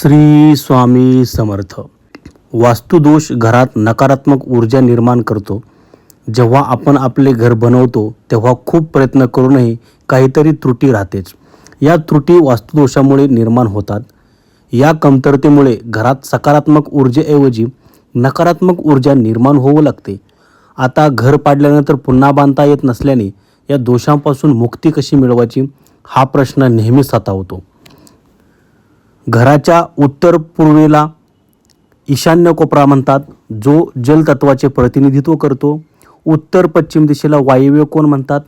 श्री स्वामी समर्थ. वास्तुदोष घरात नकारात्मक ऊर्जा निर्माण करतो. जेव्हा आपण आपले घर बनवतो तेव्हा खूप प्रयत्न करूनही काहीतरी त्रुटी राहतेच. या त्रुटी वास्तुदोषामुळे निर्माण होतात. या कमतरतेमुळे घरात सकारात्मक ऊर्जेऐवजी नकारात्मक ऊर्जा निर्माण होऊ लागते. आता घर पाडल्यानंतर पुन्हा बांधता येत नसल्याने या दोषांपासून मुक्ती कशी मिळवायची हा प्रश्न नेहमी सतावतो घराच्या उत्तर पूर्वेला ईशान्य कोपरा म्हणतात जो जलतत्वाचे प्रतिनिधित्व करतो. उत्तर पश्चिम दिशेला वायव्य कोण म्हणतात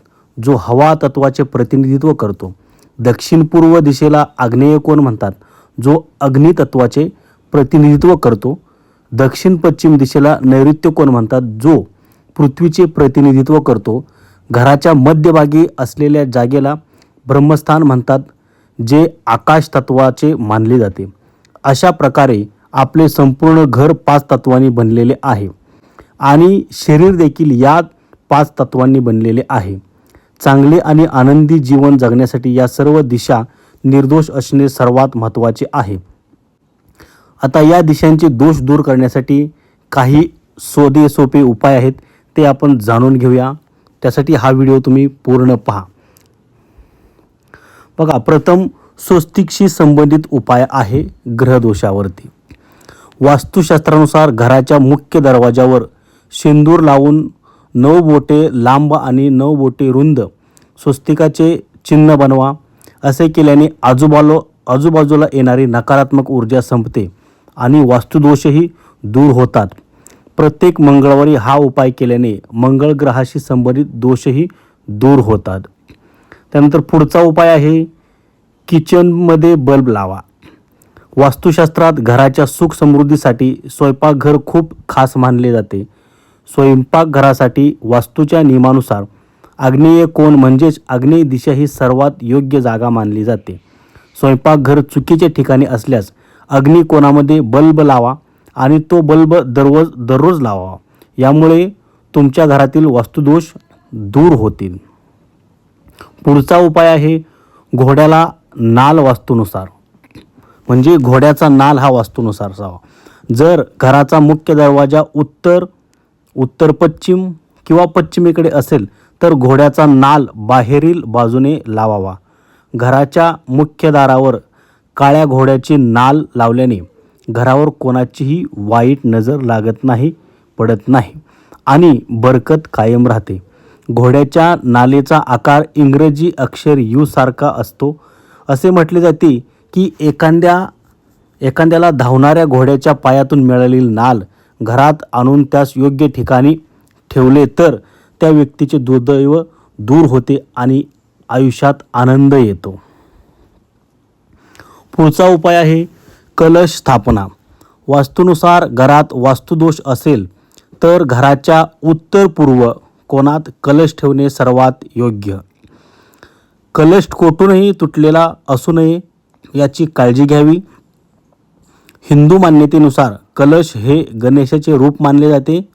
जो हवा तत्वाचे प्रतिनिधित्व करतो. दक्षिण पूर्व दिशेला आग्नेय कोण म्हणतात जो अग्नितत्वाचे प्रतिनिधित्व करतो. दक्षिण पश्चिम दिशेला नैऋत्य कोण म्हणतात जो पृथ्वीचे प्रतिनिधित्व करतो. घराच्या मध्यभागी असलेल्या जागेला ब्रह्मस्थान म्हणतात जे आकाश तत्वाचे मानले जाते. अशा प्रकारे आपले संपूर्ण घर पाच तत्वांनी बनलेले आहे. आणि शरीर देखील या पाच तत्वांनी बनलेले आहे. चांगले आणि आनंदी जीवन जगण्यासाठी या सर्व दिशा निर्दोष असणे सर्वात महत्त्वाचे आहे. आता या दिशांचे दोष दूर करण्यासाठी काही सोदे सोपे उपाय आहेत ते आपण जाणून घेऊया. त्यासाठी हा व्हिडिओ तुम्ही पूर्ण पहा. बघा प्रथम स्वस्तिकशी संबंधित उपाय आहे ग्रहदोषावरती. वास्तुशास्त्रानुसार घराच्या मुख्य दरवाजावर शेंदूर लावून नऊ बोटे लांब आणि नऊ बोटे रुंद स्वस्तिकाचे चिन्ह बनवा. असे केल्याने आजूबाजू आजूबाजूला येणारी नकारात्मक ऊर्जा संपते आणि वास्तुदोषही दूर होतात. प्रत्येक मंगळवारी हा उपाय केल्याने मंगळ ग्रहाशी संबंधित दोषही दूर होतात. त्यानंतर पुढचा उपाय आहे किचनमध्ये बल्ब लावा. वास्तुशास्त्रात घराच्या सुख समृद्धीसाठी स्वयंपाकघर खूप खास मानले जाते. स्वयंपाकघरासाठी वास्तूच्या नियमानुसार आग्नेय कोण म्हणजेच आग्नेय दिशा ही सर्वात योग्य जागा मानली जाते. स्वयंपाकघर चुकीच्या ठिकाणी असल्यास अग्निकोणामध्ये बल्ब लावा आणि तो बल्ब दररोज दररोज लावा. यामुळे तुमच्या घरातील वास्तुदोष दूर होतील. पुढचा उपाय आहे घोड्याला नाल वास्तूनुसार. म्हणजे घोड्याचा नाल हा वास्तूनुसार असावा जर घराचा मुख्य दरवाजा उत्तर उत्तर पश्चिम किंवा पश्चिमेकडे असेल तर घोड्याचा नाल बाहेरील बाजूने लावावा. घराच्या मुख्य दारावर काळ्या घोड्याची नाल लावल्याने घरावर कोणाचीही वाईट नजर लागत नाही पडत नाही आणि बरकत कायम राहते. घोड्याच्या नालेचा आकार इंग्रजी अक्षर यू सारखा असतो. असे म्हटले जाते की एखाद्या एखाद्याला धावणाऱ्या घोड्याच्या पायातून मिळालेली नाल घरात आणून त्यास योग्य ठिकाणी ठेवले तर त्या व्यक्तीचे दुर्दैव दूर होते आणि आयुष्यात आनंद येतो. पुढचा उपाय आहे कलश स्थापना. वास्तूनुसार घरात वास्तुदोष असेल तर घराच्या उत्तर पूर्व कोणात कलश ठेवणे सर्वात योग्य. कलश कोठूनही तुटलेला असू नये याची काळजी घ्यावी. हिंदू मान्यतेनुसार कलश हे गणेशाचे रूप मानले जाते.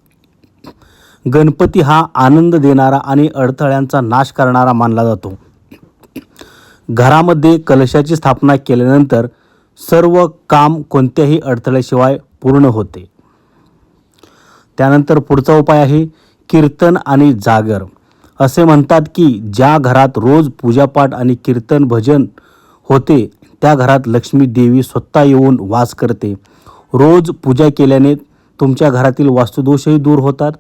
गणपती हा आनंद देणारा आणि अडथळ्यांचा नाश करणारा मानला जातो. घरामध्ये कलशाची स्थापना केल्यानंतर सर्व काम कोणत्याही अडथळ्याशिवाय पूर्ण होते. त्यानंतर पुढचा उपाय आहे कीर्तन आणि जागर. असे म्हणतात की ज्या घरात रोज पूजापाठ आणि कीर्तन भजन होते त्या घरात लक्ष्मी देवी स्वतः येऊन वास करते. रोज पूजा केल्याने तुमच्या घरातील वास्तुदोषही दूर होतात.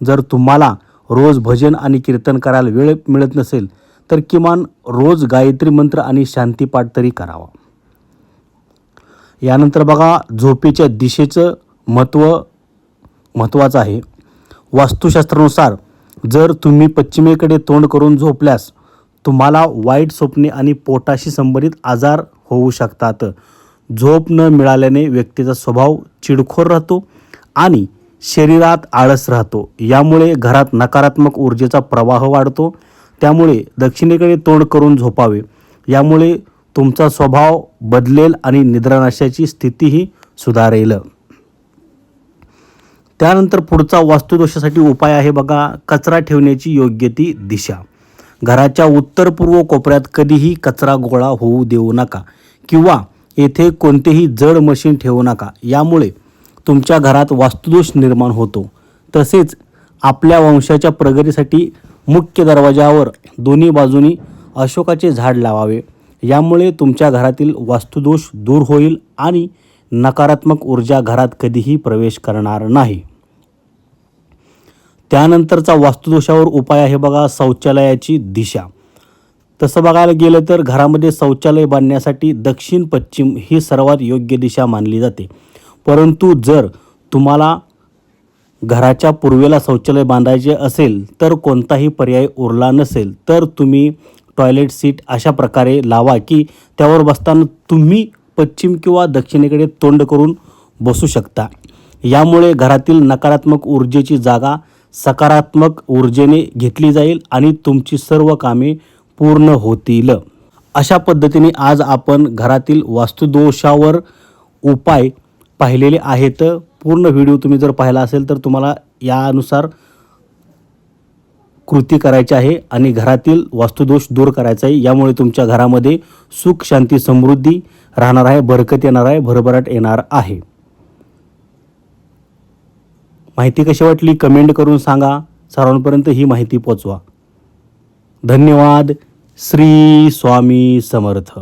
जर तुम्हाला रोज भजन आणि कीर्तन करायला वेळ मिळत नसेल तर किमान रोज गायत्री मंत्र आणि शांतीपाठ तरी करावा. यानंतर बघा झोपेच्या दिशेचं महत्त्व महत्त्वाचं आहे. वास्तुशास्त्रानुसार जर तुम्ही पश्चिमेकडे तोंड करून झोपल्यास तुम्हाला वाईट स्वप्ने आणि पोटाशी संबंधित आजार होऊ शकतात. झोप न मिळाल्याने व्यक्तीचा स्वभाव चिडखोर राहतो आणि शरीरात आळस राहतो. यामुळे घरात नकारात्मक ऊर्जेचा प्रवाह वाढतो. त्यामुळे दक्षिणेकडे तोंड करून झोपावे. यामुळे तुमचा स्वभाव बदलेल आणि निद्रानाशाची स्थितीही सुधारेल. त्यानंतर पुढचा वास्तुदोषासाठी उपाय आहे बघा कचरा ठेवण्याची योग्य ती दिशा. घराच्या उत्तर पूर्व कोपऱ्यात कधीही कचरा गोळा होऊ देऊ नका किंवा येथे कोणतेही जड मशीन ठेवू नका. यामुळे तुमच्या घरात वास्तुदोष निर्माण होतो. तसेच आपल्या वंशाच्या प्रगतीसाठी मुख्य दरवाजावर दोन्ही बाजूनी अशोकाचे झाड लावावे. यामुळे तुमच्या घरातील वास्तुदोष दूर होईल आणि नकारात्मक ऊर्जा घरात कधीही प्रवेश करणार नाही. त्यानंतरचा वास्तुदोषावर उपाय आहे बघा शौचालयाची दिशा. तसं बघायला गेलं तर घरामध्ये शौचालय बांधण्यासाठी दक्षिण पश्चिम ही सर्वात योग्य दिशा मानली जाते. परंतु जर तुम्हाला घराच्या पूर्वेला शौचालय बांधायचे असेल तर कोणताही पर्याय उरला नसेल तर तुम्ही टॉयलेट सीट अशा प्रकारे लावा की त्यावर बसताना तुम्ही पश्चिम किंवा दक्षिणेकडे तोंड करून बसू शकता. यामुळे घरातील नकारात्मक ऊर्जेची जागा सकारात्मक ऊर्जेने घेतली जाईल आणि तुमची सर्व कामे पूर्ण होतील. अशा पद्धतीने आज आपण घरातील वास्तुदोषावर उपाय पाहिलेले आहेत. पूर्ण व्हिडिओ तुम्ही जर पाहिला असेल तर तुम्हाला यानुसार कृती करायची आहे आणि घरातील वास्तुदोष दूर करायचा आहे. यामुळे तुमच्या घरामध्ये सुख शांती समृद्धी राहणार आहे बरकत येणार आहे भरभराट येणार आहे. माहिती कशी वाटली? कमेंट करून सांगा. सर्वांपर्यंत ही माहिती पोचवा. धन्यवाद. श्री स्वामी समर्थ.